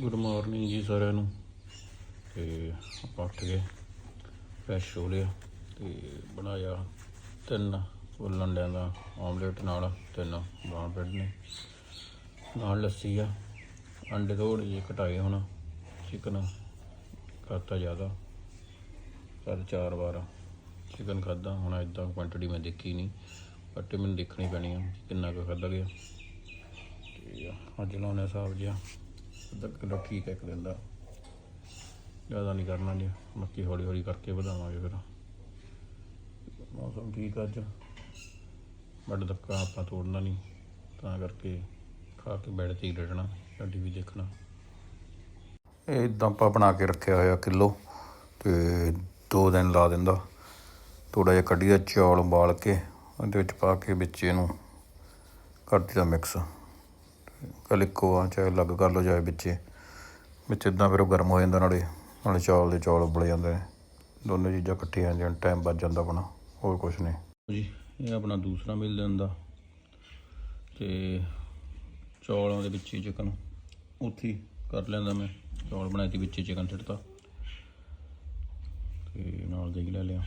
Good morning ਜੀ ਸਾਰਿਆਂ ਨੂੰ। ਤੇ ਆਪਾਂ ਉੱਠ ਗਏ ਫਰੈਸ਼ ਹੋ ਲਿਆ ਤੇ ਬਣਾਇਆ ਤਿੰਨ ਫੁੱਲ ਅੰਡਿਆਂ ਦਾ ਆਮਲੇਟ ਨਾਲ ਤਿੰਨ ਬਰਾਊਨ ਬ੍ਰੈਡ ਨੇ। ਨਾਲ ਲੱਸੀ ਆ, ਅੰਡੇ ਥੋੜ੍ਹੇ ਜਿਹੇ ਘਟਾਏ ਹੁਣ ਚਿਕਨ ਖਾਤਾ ਜ਼ਿਆਦਾ। ਕੱਲ੍ਹ ਚਾਰ ਵਾਰ ਚਿਕਨ ਖਾਦਾ ਹੁਣ ਇਦਾਂ ਕੁਆਂਟੀਟੀ ਮੈਂ ਦੇਖੀ ਨਹੀਂ ਬਟ ਮੈਨੂੰ ਦੇਖਣੀ ਪੈਣੀ ਆ ਕਿੰਨਾ ਕੁ ਖਾਦਾ ਗਿਆ। ਤੇ ਅੱਜ ਲਾਉਣੇ ਹਿਸਾਬ ਜਿਹਾ। ਅੱਧਾ ਕਿਲੋ ਠੀਕ ਹੈ ਇੱਕ ਦਿਨ ਦਾ ਜ਼ਿਆਦਾ ਨਹੀਂ ਕਰਨਾ ਜੀ। ਮੱਕੀ ਹੌਲੀ ਹੌਲੀ ਕਰਕੇ ਵਧਾਵਾਂਗੇ ਫਿਰ। ਮੌਸਮ ਠੀਕ ਆ ਅੱਜ। ਬਟ ਧੱਕਾ ਆਪਾਂ ਤੋੜਨਾ ਨਹੀਂ ਤਾਂ ਕਰਕੇ ਖਾ ਕੇ ਬੈਠ ਤੇ ਹੀ ਰਹਿਣਾ ਜਾਂ ਵੀ ਦੇਖਣਾ। ਇਹ ਇਦਾਂ ਆਪਾਂ ਬਣਾ ਕੇ ਰੱਖਿਆ ਹੋਇਆ ਕਿਲੋ, ਤੇ ਦੋ ਦਿਨ ਲਾ ਦਿੰਦਾ। ਥੋੜਾ ਜਿਹਾ ਕੱਢੀ ਦਾ ਚੌਲ ਉਬਾਲ ਕੇ, ਉਹਦੇ ਵਿੱਚ ਪਾ ਕੇ ਵਿੱਚ ਇਹਨੂੰ ਕਰ ਦਿੱਤਾ ਮਿਕਸ। ਕੱਲ ਇੱਕੋ ਆ, ਚਾਹੇ ਅਲੱਗ ਕਰ ਲਓ, ਚਾਹੇ ਵਿੱਚੇ। ਵਿੱਚ ਇਦਾਂ ਫਿਰ ਉਹ ਗਰਮ ਹੋ ਜਾਂਦਾ ਨਾਲੇ ਨਾਲੇ ਚੌਲ ਦੇ ਚੌਲ ਉਬਲ ਜਾਂਦੇ ਨੇ। ਦੋਨੇ ਚੀਜ਼ਾਂ ਇਕੱਠੀਆਂ ਜਾਂ ਟਾਈਮ ਬਚ ਜਾਂਦਾ ਆਪਣਾ, ਹੋਰ ਕੁਝ ਨਹੀਂ। ਜੀ, ਇਹ ਆਪਣਾ ਦੂਸਰਾ ਮਿਲ ਜਾਂਦਾ। ਤੇ ਚੌਲਾਂ ਦੇ ਵਿੱਚ ਹੀ ਚਿਕਨ ਉੱਥੇ ਕਰ ਲੈਂਦਾ ਮੈਂ। ਚੌਲ ਬਣਾਏ ਤੇ ਵਿੱਚ ਚਿਕਨ ਛੱਡਤਾ ਤੇ ਨਾਲ ਦੇਖ ਲੈ ਲਿਆ।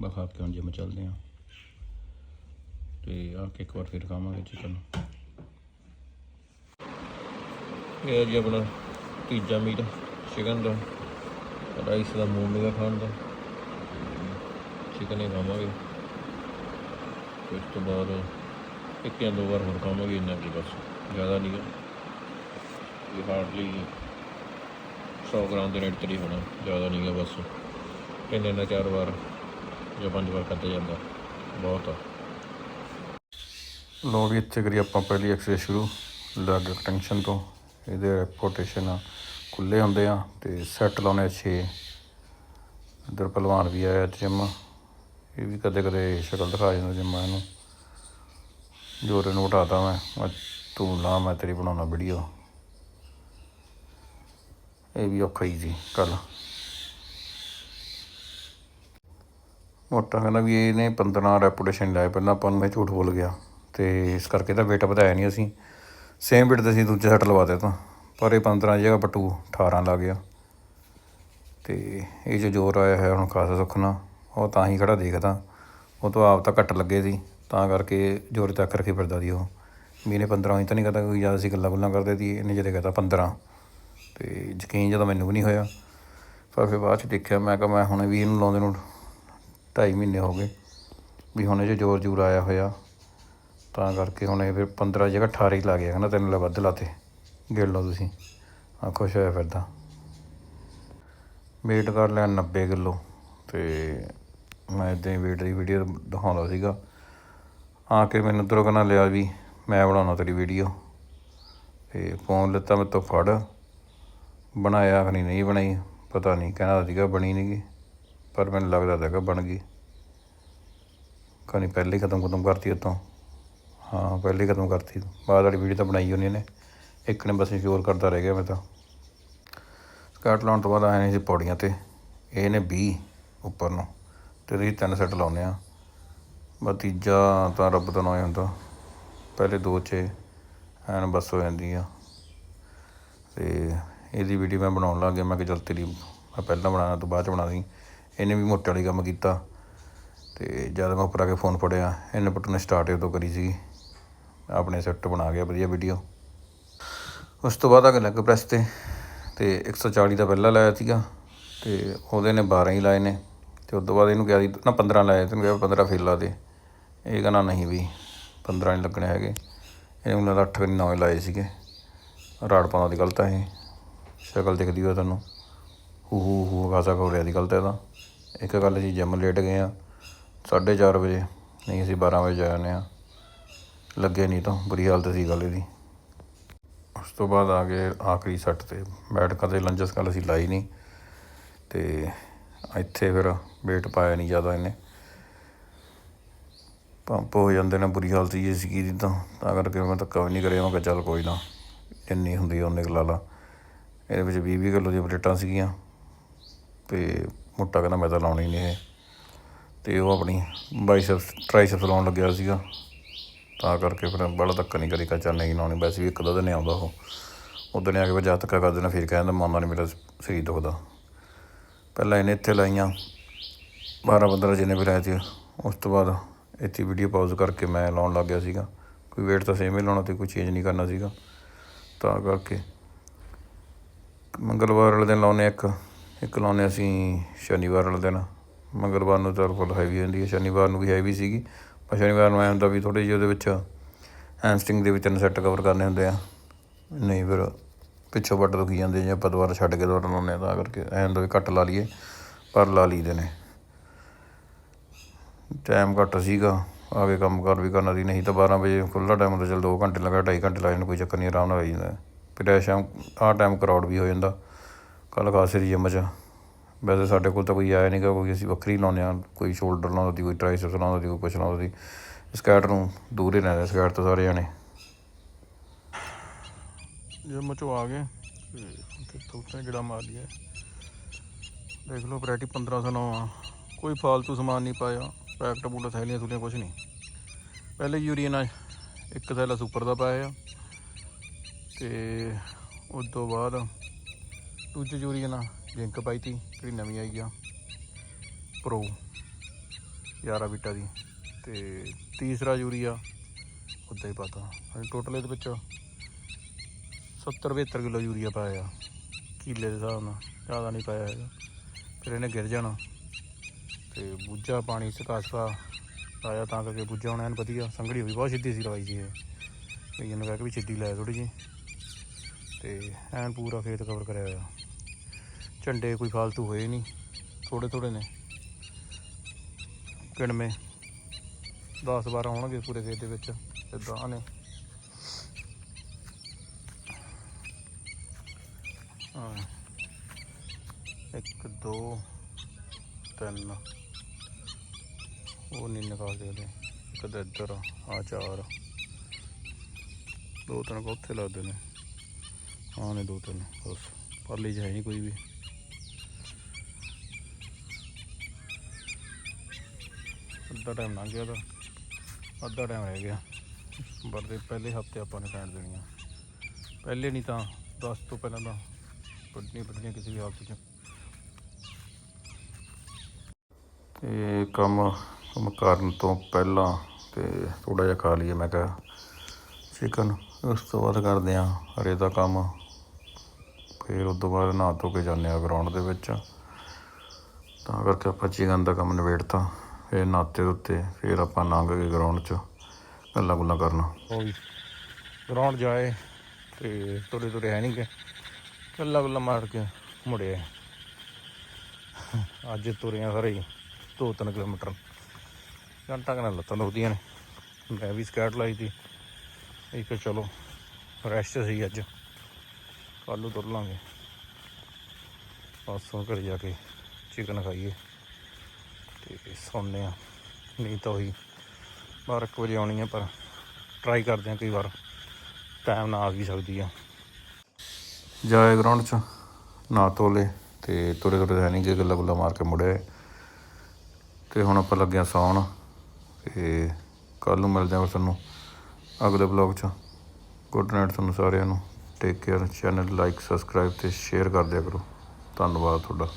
ਬਸ ਖਾ ਕੇ ਹੁਣ ਜਿਮ ਚੱਲਦੇ ਆ ਤੇ ਆ ਕੇ ਇੱਕ ਵਾਰ ਫਿਰ ਖਾਵਾਂਗੇ ਚਿਕਨ ਇਹ ਜੀ ਆਪਣਾ ਤੀਜਾ ਮੀਟ ਚਿਕਨ ਦਾ ਰਾਈਸ ਦਾ ਮੂੰਹ ਮੇਗਾ ਖਾਣ ਦਾ। ਚਿਕਨ ਹੀ ਖਾਵਾਂਗੇ। ਉਸ ਤੋਂ ਬਾਅਦ ਇੱਕ ਜਾਂ ਦੋ ਵਾਰ ਹੋਰ ਖਾਵਾਂਗੇ, ਇੰਨਾ ਕੀ ਬਸ, ਜ਼ਿਆਦਾ ਨਹੀਂ ਗਾ ਇਹ ਹਾਰਡਲੀ 100 ਗ੍ਰਾਮ ਦੇ ਰੇਟ ਤੇ ਹੀ ਹੋਣਾ, ਜ਼ਿਆਦਾ ਨਹੀਂ ਗਾ ਬਸ। ਇੰਨੇ ਨਾ ਚਾਰ ਵਾਰ ਜਾਂ ਪੰਜ ਵਾਰ ਖਾਧਾ ਜਾਂਦਾ, ਬਹੁਤ ਆ। ਲੋ ਵੀ ਇੱਥੇ ਕਰੀ ਆਪਾਂ ਪਹਿਲੀ ਐਕਸਰਸਾਈਜ਼ ਸ਼ੁਰੂ ਲੈਗ ਟੈਂਸ਼ਨ ਤੋਂ। ਇਹਦੇ ਰੈਪੋਟੇਸ਼ਨ ਖੁੱਲੇ ਹੁੰਦੇ ਆ ਤੇ ਸੈੱਟ ਲਾਉਣੇ ਅੱਛੇ। ਇੱਧਰ ਪਹਿਲਵਾਨ ਵੀ ਆਇਆ ਜਿਮ ਇਹ ਵੀ ਕਦੇ ਕਦੇ ਸ਼ਕਲ ਦਿਖਾ ਜਾਂਦਾ ਜਿਮ ਇਹਨੂੰ ਜੋਰੇ ਨੂੰ ਉਠਾਤਾ ਮੈਂ। ਮੈਂ ਤੂੰ ਲਾ, ਮੈਂ ਤੇਰੀ ਬਣਾਉਣਾ ਵੀਡੀਓ ਇਹ ਵੀ ਔਖਾ ਹੀ ਜੀ ਕੱਲ ਮੋਟਾ ਕਹਿੰਦਾ ਵੀ ਇਹਨੇ 15 ਰੈਪੂਟੇਸ਼ਨ ਲਾਇਆ ਪਹਿਲਾਂ ਆਪਾਂ ਨੂੰ ਮੈਂ ਝੂਠ ਬੋਲ ਗਿਆ। ਤੇ ਇਸ ਕਰਕੇ ਤਾਂ ਵੇਟ ਵਧਾਇਆ ਨਹੀਂ ਅਸੀਂ। ਸੇਮ weight ਤੇ ਅਸੀਂ ਦੂਜੇ ਸੈੱਟ ਲਵਾ ਦਿੱਤਾ ਪਰ ਇਹ 15 ਦੀ ਜਗ੍ਹਾ ਪਟੂ 18 ਲਾ ਗਿਆ। ਤੇ ਇਹ ਜੋ ਜ਼ੋਰ ਆਇਆ ਹੈ ਹੁਣ ਖਾਸਾ ਸੁਖਣਾ ਉਹ ਤਾਂ ਹੀ ਖੜਾ ਦੇਖਦਾ। ਉਹ ਤੋਂ ਆਪ ਤਾਂ ਘੱਟ ਲੱਗੇ ਸੀ। ਤਾਂ ਕਰਕੇ ਜ਼ੋਰ ਤੱਕ ਰੱਖੀ ਫਿਰਦਾ ਦੀ ਉਹ। ਵੀ ਇਹਨੇ 15 ਹੀ ਤਾਂ ਨਹੀਂ ਕਹਤਾ ਕੋਈ, ਜ਼ਿਆਦਾ ਸੀ ਗੱਲਾਂ ਗੁੱਲਾਂ ਕਰਦੇ ਸੀ ਇਹਨੇ ਜਿਹੜੇ ਕਹਤਾ 15 ਤੇ ਯਕੀਨ ਜਦੋਂ ਮੈਨੂੰ ਵੀ ਨਹੀਂ ਹੋਇਆ। ਪਰ ਫਿਰ ਬਾਅਦ ਚ ਦੇਖਿਆ, ਮੈਂ ਕਿਹਾ ਮੈਂ ਹੁਣ ਵੀ ਇਹਨੂੰ ਲਾਉਂਦੇ ਨੂੰ ਢਾਈ ਮਹੀਨੇ ਹੋ ਗਏ। ਵੀ ਹੁਣ ਇਹ 'ਚ ਜ਼ੋਰ ਜ਼ੂਰ ਆਇਆ ਹੋਇਆ। ਤਾਂ ਕਰਕੇ ਹੁਣ ਇਹ ਫਿਰ 15 ਜਗ੍ਹਾ 18 ਹੀ ਲਾ ਗਿਆ ਕਹਿੰਦਾ ਤੈਨੂੰ ਲੈ ਵੱਧ ਲਾਤੇ। ਗਿਣ ਲਓ ਤੁਸੀਂ। ਆ ਖੁਸ਼ ਹੋਇਆ ਫਿਰਦਾ ਵੇਟ ਕਰ ਲਿਆ 90 ਕਿਲੋ। ਤੇ ਮੈਂ ਇਦਾਂ ਹੀ ਵੇਟ ਦੀ ਵੀਡੀਓ ਦਿਖਾਉਂਦਾ ਸੀਗਾ। ਆ ਕੇ ਮੈਨੂੰ ਉੱਧਰੋਂ ਕਹਿੰਦਾ, ਲਿਆ ਵੀ, ਮੈਂ ਬਣਾਉਣਾ ਤੇਰੀ ਵੀਡੀਓ ਤੇ ਫੋਨ ਲਿੱਤਾ ਮੇਰੇ ਤੋਂ ਫੜ। ਬਣਾਇਆ ਖਣੀ ਨਹੀਂ ਬਣਾਈ। ਪਤਾ ਨਹੀਂ, ਕਹਿੰਦਾ ਸੀਗਾ ਬਣੀ ਨਹੀਂ ਗੀ ਪਰ ਮੈਨੂੰ ਲੱਗਦਾ ਤਾਂ ਬਣ ਗਈ। ਕਹਾਣੀ ਪਹਿਲੇ ਹੀ ਖਤਮ ਖਤਮ ਕਰਤੀ ਉਤੋਂ। ਹਾਂ, ਪਹਿਲੇ ਹੀ ਖਤਮ ਕਰਤੀ। ਬਾਅਦ ਵਾਲੀ ਵੀਡੀਓ ਤਾਂ ਬਣਾਈ ਉਹਨੇ ਨੇ ਇੱਕ ਨੇ ਬਸ ਇੰਸ਼ੋਰ ਕਰਦਾ ਰਹਿ ਗਿਆ ਮੈਂ ਤਾਂ। ਸਕਾਟ ਲਾਉਣ ਤੋਂ ਬਾਅਦ ਆਏ ਨੇ ਜੀ ਪੌੜੀਆਂ ਤੇ। ਇਹ ਨੇ 20 ਉੱਪਰ ਨੂੰ। ਤੇ ਇਹਦੇ ਤਿੰਨ ਸੈੱਟ ਲਾਉਨੇ ਆ। ਬਸ ਤੀਜਾ ਤਾਂ ਰੱਬ ਦਾ ਨਾਂ ਹੁੰਦਾ। ਪਹਿਲੇ ਦੋ 'ਚ ਐਨ ਬਸ ਹੋ ਜਾਂਦੀ ਆ। ਤੇ ਇਹਦੀ ਵੀਡੀਓ ਮੈਂ ਬਣਾਉਣ ਲੱਗ ਗਿਆ। ਮੈਂ ਕਿ ਚੱਲ ਤੇਰੀ ਮੈਂ ਪਹਿਲਾਂ ਬਣਾਉਣਾ ਤੋਂ ਬਾਅਦ ਚ ਬਣਾ ਦੀ ਇਹਨੇ ਵੀ ਮੋਟੇ ਵਾਲੀ ਕੰਮ ਕੀਤਾ। ਤੇ ਜਦ ਮੈਂ ਉੱਪਰ ਆ ਕੇ ਫੋਨ ਫੜਿਆ, ਇਹਨੇ ਪੁੱਟ ਨੇ ਸਟਾਰਟ ਉਦੋਂ ਕਰੀ ਸੀ ਆਪਣੇ ਸੈੱਟ ਬਣਾ ਗਿਆ, ਵਧੀਆ ਵੀਡੀਓ ਉਸ ਤੋਂ ਬਾਅਦ ਆ ਕੇ ਲੱਗ ਪ੍ਰੈਸ ਤੇ ਤੇ 140 ਦਾ ਪਹਿਲਾਂ ਲਾਇਆ ਸੀਗਾ, ਤੇ ਉਹਦੇ ਨੇ 12 ਹੀ ਲਾਏ ਨੇ। ਤੇ ਉਸ ਤੋਂ ਬਾਅਦ ਇਹਨੂੰ ਕਿਹਾ ਸੀ, ਨਾ 15 ਲਾਏ ਤੈਨੂੰ ਕਿਹਾ 15 ਫੇਰ ਲਾ ਦੇ। ਇਹ ਕਹਿੰਦਾ ਨਹੀਂ ਵੀ 15 ਨਹੀਂ ਲੱਗਣੇ ਹੈਗੇ। ਇਹਨੂੰ ਲੱਗਦਾ 8 ਕਿ 9 ਲਾਏ ਸੀਗੇ। ਰਾੜ ਪਾਉਣਾ ਦੀ ਗਲਤ ਹੈ ਇਹ। ਸ਼ਕਲ ਦਿਖਦੀ ਹੋਵੇ ਤੁਹਾਨੂੰ। ਹੂ ਹੂ ਹੂ ਗਾਸਾ ਕੋਰਿਆ ਦੀ ਗਲਤ ਹੈ ਤਾਂ ਇੱਕ ਗੱਲ ਜੀ ਜਿਮ ਲੇਟ ਗਏ ਆ 4:30 ਵਜੇ, ਨਹੀਂ ਅਸੀਂ 12 ਵਜੇ ਜਾਣੇ ਆਨੇ ਆ। ਲੱਗੇ ਨਹੀਂ ਤਾਂ ਬੁਰੀ ਹਾਲਤ ਸੀ ਗੱਲ ਇਹਦੀ। ਉਸ ਤੋਂ ਬਾਅਦ ਆ ਗਏ ਆਖਰੀ ਸੱਟ ਤੇ। ਬੈਠ ਕਦੇ ਲੰਜਸ ਕੱਲ ਅਸੀਂ ਲਾਈ ਨਹੀਂ। ਤੇ ਇੱਥੇ ਫਿਰ ਵੇਟ ਪਾਇਆ ਨਹੀਂ ਜ਼ਿਆਦਾ ਇਹਨੇ। ਪੰਪ ਹੋ ਜਾਂਦੇ ਨੇ, ਬੁਰੀ ਹਾਲਤ ਜੀ ਸੀ ਦੀ ਤਾਂ। ਤਾਂ ਕਰਕੇ ਮੈਂ ਧੱਕਾ ਵੀ ਨਹੀਂ ਕਰਿਆ। ਮੈਂ ਕਿਹਾ ਚੱਲ ਕੋਈ ਨਾ, ਜਿੰਨੀ ਹੁੰਦੀ ਆ ਕੁ ਲਾ ਲਾ। ਇਹਦੇ ਵਿੱਚ 20 20 ਕਿਲੋ ਦੀਆਂ ਪਲੇਟਾਂ ਸੀਗੀਆਂ। ਤੇ ਮੋਟਾ ਕਹਿੰਦਾ ਮੈਂ ਤਾਂ ਲਾਉਣੀ ਨਹੀਂ ਇਹ। ਤੇ ਉਹ ਆਪਣੀ ਬਾਈਸੈਪਸ, ਟ੍ਰਾਈਸੈਪਸ ਲਾਉਣ ਲੱਗਿਆ ਸੀਗਾ। ਤਾਂ ਕਰਕੇ ਫਿਰ ਬੜਾ ਧੱਕਾ ਨਹੀਂ ਕਰੀ ਕਾ ਚੱਲ ਨਹੀਂ ਲਾਉਣੀ, ਵੈਸੇ ਵੀ ਇੱਕ ਦੋ ਦਿਨ ਹੀ ਆਉਂਦਾ ਉਹ। ਉਦੋਂ ਆ ਕੇ ਫਿਰ ਵਜਾ ਧੱਕਾ ਕਰ ਦੇਣਾ ਫਿਰ ਕਹਿੰਦਾ ਮਾਨਾ ਨਹੀਂ ਮੇਰਾ ਸਰੀਰ ਦੁਖਦਾ। ਪਹਿਲਾਂ ਇਹਨੇ ਇੱਥੇ ਲਾਈਆਂ 12 15 ਜਿੰਨੇ ਵੀ ਲਾਏ ਸੀ, ਉਸ ਤੋਂ ਬਾਅਦ ਇੱਥੇ ਵੀਡੀਓ ਪਾਜ਼ ਕਰਕੇ ਮੈਂ ਲਾਉਣ ਲੱਗ ਗਿਆ ਸੀਗਾ। ਕੋਈ ਵੇਟ ਤਾਂ ਸੇਮ ਹੀ ਲਾਉਣਾ ਤੇ ਕੋਈ ਚੇਂਜ ਨਹੀਂ ਕਰਨਾ ਸੀਗਾ। ਤਾਂ ਕਰਕੇ ਮੰਗਲਵਾਰ ਵਾਲੇ ਦਿਨ ਲਾਉਨੇ ਇੱਕ ਇੱਕ ਲਾਉਨੇ ਅਸੀਂ ਸ਼ਨੀਵਾਰ ਵਾਲੇ ਦਿਨ। ਮੰਗਲਵਾਰ ਨੂੰ ਤਾਂ ਫੁੱਲ ਹੈਵੀ ਹੁੰਦੀ ਹੈ, ਸ਼ਨੀਵਾਰ ਨੂੰ ਵੀ ਹੈਵੀ ਸੀਗੀ। ਪਰ ਸ਼ਨੀਵਾਰ ਨੂੰ ਐਂ ਹੁੰਦਾ ਵੀ ਥੋੜੀ ਜਿਹੀ ਉਹਦੇ ਵਿੱਚ ਹੈਮਸਟਿੰਗ ਦੇ ਵੀ ਤਿੰਨ ਸੈੱਟ ਕਵਰ ਕਰਨੇ ਹੁੰਦੇ ਆ। ਨਹੀਂ, ਫਿਰ ਪਿੱਛੋਂ ਵੱਟ ਦੁਖੀ ਜਾਂਦੇ ਜੇ ਆਪਾਂ ਦੁਬਾਰਾ ਛੱਡ ਕੇ ਦੁਬਾਰਾ ਲਾਉਂਦੇ ਹਾਂ ਤਾਂ ਕਰਕੇ ਐਂ ਹੁੰਦਾ ਵੀ ਘੱਟ ਲਾ ਲਈਏ, ਪਰ ਲਾ ਲਈਦੇ ਨੇ। ਟਾਈਮ ਘੱਟ ਸੀਗਾ ਆ ਕੇ ਕੰਮ ਕਰ ਵੀ ਕਰਨਾ ਦੀ ਨਹੀਂ ਤਾਂ 12 ਵਜੇ ਖੁੱਲ੍ਹਾ ਟਾਈਮ ਹੁੰਦਾ, ਚਲ 2 ਘੰਟੇ ਲਗਾ 2.5 ਘੰਟੇ ਲੱਗ ਜਾਣ ਕੋਈ ਚੱਕਰ ਨਹੀਂ, ਆਰਾਮ ਨਾਲ ਹੋ ਜਾਂਦਾ। ਫਿਰ ਇਹ ਸ਼ਾਮ, ਆਹ ਟਾਈਮ ਕਰਾਊਡ ਵੀ ਹੋ ਜਾਂਦਾ। ਕੱਲ੍ਹ ਖਾਸੇ ਦੀ ਜਿੰਮ 'ਚ। ਵੈਸੇ ਸਾਡੇ ਕੋਲ ਤਾਂ ਕੋਈ ਆਇਆ ਨਹੀਂਗਾ ਕੋਈ ਅਸੀਂ ਵੱਖਰੀ ਲਾਉਂਦੇ ਹਾਂ, ਕੋਈ ਸ਼ੋਲਡਰ ਲਾਉਂਦਾ ਸੀ ਕੋਈ ਟ੍ਰਾਈਸੈਪਸ ਲਾਉਂਦਾ ਸੀ ਕੋਈ ਕੁਛ ਲਾਉਂਦਾ। ਸੀ ਸਕੈਟ ਨੂੰ ਦੂਰ ਹੀ ਰਹਿੰਦੇ ਸਕੈਟ ਤੋਂ ਸਾਰੇ ਜਾਣੇ। ਜਿੰਮ 'ਚੋਂ ਆ ਗਏ। ਤੇ ਤੋਤੇ ਜਿਹੜਾ ਮਾਰ ਲਿਆ। ਦੇਖ ਲਓ ਵੈਰਾਈਟੀ 1509 ਆ। ਕੋਈ ਫਾਲਤੂ ਸਮਾਨ ਨਹੀਂ ਪਾਇਆ। ਪੈਕਟ ਬੂਟ ਥੈਲੀਆਂ ਥੁਲੀਆਂ ਕੁਝ ਨਹੀਂ ਪਹਿਲੇ ਯੂਰੀਨ ਆ, ਇੱਕ ਥੈਲਾ ਸੁਪਰ ਦਾ ਪਾਇਆ। ਆ ਤੇ ਉਸ ਤੋਂ ਬਾਅਦ ਦੂਜੇ ਯੂਰੀਨ ਆ ਲਿੰਕ ਪਾਈ ਤੀ, ਜਿਹੜੀ ਨਵੀਂ ਆਈ ਆ ਪ੍ਰੋ 11 ਬੀਟਾ ਦੀ, ਤੇ ਤੀਸਰਾ ਯੂਰੀਆ ਉੱਦਾਂ ਹੀ ਪਾਤਾ। ਟੋਟਲ ਇਹਦੇ ਵਿੱਚ 70 72 ਕਿਲੋ ਯੂਰੀਆ ਪਾਇਆ ਆ, ਕਿੱਲੇ ਦੇ ਹਿਸਾਬ ਨਾਲ, ਜ਼ਿਆਦਾ ਨਹੀਂ ਪਾਇਆ ਹੈਗਾ। ਫਿਰ ਇਹਨੇ ਗਿਰ ਜਾਣਾ, ਤੇ ਬੂਝਾ ਪਾਣੀ ਸੁਕਾ ਸੁਕਾ ਲਾਇਆ ਤਾਂ ਕਰਕੇ ਬੂਝਾ ਹੁਣ ਐਨ ਵਧੀਆ ਸੰਗੜੀ ਹੋਈ, ਬਹੁਤ ਸਿੱਧੀ ਸੀ ਲਵਾਈ ਸੀ ਇਹ। ਕਈਆਂ ਕਹਿ ਕੇ ਵੀ ਸਿੱਧੀ ਲੈ ਥੋੜੀ ਜੀ ਤੇ ਐਨ ਪੂਰਾ ਖੇਤ ਕਵਰ ਕਰਿਆ ਹੋਇਆ। ਝੰਡੇ ਕੋਈ ਫਾਲਤੂ ਹੋਏ ਨਹੀਂ ਥੋੜੇ ਥੋੜੇ ਨੇ। ਕਿਣਵੇਂ 10 12 ਹੋਣਗੇ ਪੂਰੇ ਖੇਤ ਦੇ ਵਿੱਚ ਇਦਾਂ ਨੇ। ਹਾਂ। ਇੱਕ, ਦੋ, ਤਿੰਨ। ਉਹ ਨਹੀਂ ਨਿਕਾਲ ਦੇ ਇੱਕ ਤਾਂ ਇੱਧਰ ਆ ਚਾਰ। ਦੋ ਤਿੰਨ ਕੁ ਲੱਗਦੇ ਨੇ। ਹਾਂ ਦੋ ਤਿੰਨ, ਬਸ। ਪਰਲੀ 'ਚ ਨਹੀਂ ਕੋਈ ਵੀ। ਅੱਧਾ ਟਾਈਮ ਲੰਘ ਗਿਆ ਤਾਂ ਅੱਧਾ ਟਾਈਮ ਰਹਿ ਗਿਆ। ਬਰਦੇ ਪਹਿਲੇ ਹਫ਼ਤੇ ਆਪਾਂ ਨੇ ਪੈਣ ਦੇਣੀਆਂ ਪਹਿਲੇ ਨਹੀਂ ਤਾਂ 10 ਤੋਂ ਪਹਿਲਾਂ ਤਾਂ ਪੱਟਣੀ ਪੱਟਣੀਆਂ ਕਿਸੇ ਵੀ ਹਾਲਤ 'ਚ। ਤੇ ਕੰਮ ਕੰਮ ਕਰਨ ਤੋਂ ਪਹਿਲਾਂ ਤੇ ਥੋੜਾ ਜਿਹਾ ਖਾ ਲਈਏ, ਮੈਂ ਕਿਹਾ ਚਿਕਨ ਉਸ ਤੋਂ ਬਾਅਦ ਕਰਦੇ ਆ ਹਰੇ ਦਾ ਕੰਮ। ਫਿਰ ਉਸ ਤੋਂ ਬਾਅਦ ਨਹਾ ਧੋ ਕੇ ਜਾਂਦੇ ਆ ਗਰਾਊਂਡ ਦੇ ਵਿੱਚ। ਤਾਂ ਕਰਕੇ ਆਪਾਂ ਚਿਕਨ ਦਾ ਕੰਮ ਨਿਬੇੜਤਾ। ਫਿਰ ਨਾਤੇ ਉੱਤੇ, ਫਿਰ ਆਪਾਂ ਲੰਘ ਗਏ ਗਰਾਊਂਡ 'ਚ, ਗੱਲਾਂ ਗੁੱਲਾਂ ਕਰਨ। ਉਹ ਵੀ ਗਰਾਊਂਡ ਜਾਏ ਤੇ ਤੁਰੇ ਤੁਰੇ ਹੈ ਨਹੀਂ ਕਿ ਗੱਲਾਂ ਗੁੱਲਾਂ ਮਾਰ ਕੇ ਮੁੜਿਆ ਅੱਜ ਤੁਰਿਆ ਆ ਸਾਰੇ ਹੀ, ਦੋ ਤਿੰਨ ਕਿਲੋਮੀਟਰ। ਘੰਟਾ ਕੁ ਨਾਲ ਲੱਤਾਂ ਦੁਖਦੀਆਂ ਨੇ। ਮੈਂ ਵੀ ਸਕੈਟ ਲਾਈ ਸੀ। ਇੱਕ ਚਲੋ ਰੈਸਟ ਸੀ ਅੱਜ। ਕੱਲ੍ਹ ਨੂੰ ਤੁਰ ਲਾਂਗੇ। ਪਾਸੋਂ ਘਰ ਜਾ ਕੇ ਚਿਕਨ ਖਾਈਏ। ਤੇ ਸੌਂਦੇ ਆ ਨਹੀਂ ਤਾਂ ਉਹੀ ਬਾਰਾਂ ਕੁ ਵਜੇ ਆਉਣੀ ਆ, ਪਰ ਟਰਾਈ ਕਰਦੇ ਆ ਕਈ ਵਾਰ। ਟਾਈਮ ਨਾ ਆ ਵੀ ਸਕਦੀ ਆ। ਜਾਏ ਗਰਾਊਂਡ 'ਚ, ਨਾ ਤੋਲੇ ਤੇ ਤੁਰੇ ਤੁਰੇ ਹੈ ਨਹੀਂ ਕਿ ਗੱਲਾਂ ਗੁੱਲਾਂ ਮਾਰ ਕੇ ਮੁੜੇ। ਤੇ ਹੁਣ ਆਪਾਂ ਲੱਗਿਆ ਸੌਣ। ਤੇ ਕੱਲ ਨੂੰ ਮਿਲਦੇ ਹਾਂ ਤੁਹਾਨੂੰ ਅਗਲੇ ਬਲੌਗ 'ਚ। ਗੁੱਡ ਨਾਈਟ ਤੁਹਾਨੂੰ ਸਾਰਿਆਂ ਨੂੰ। Take care channel like subscribe ਤੇ ਸ਼ੇਅਰ ਕਰ ਦਿਆ ਕਰੋ। ਧੰਨਵਾਦ ਤੁਹਾਡਾ।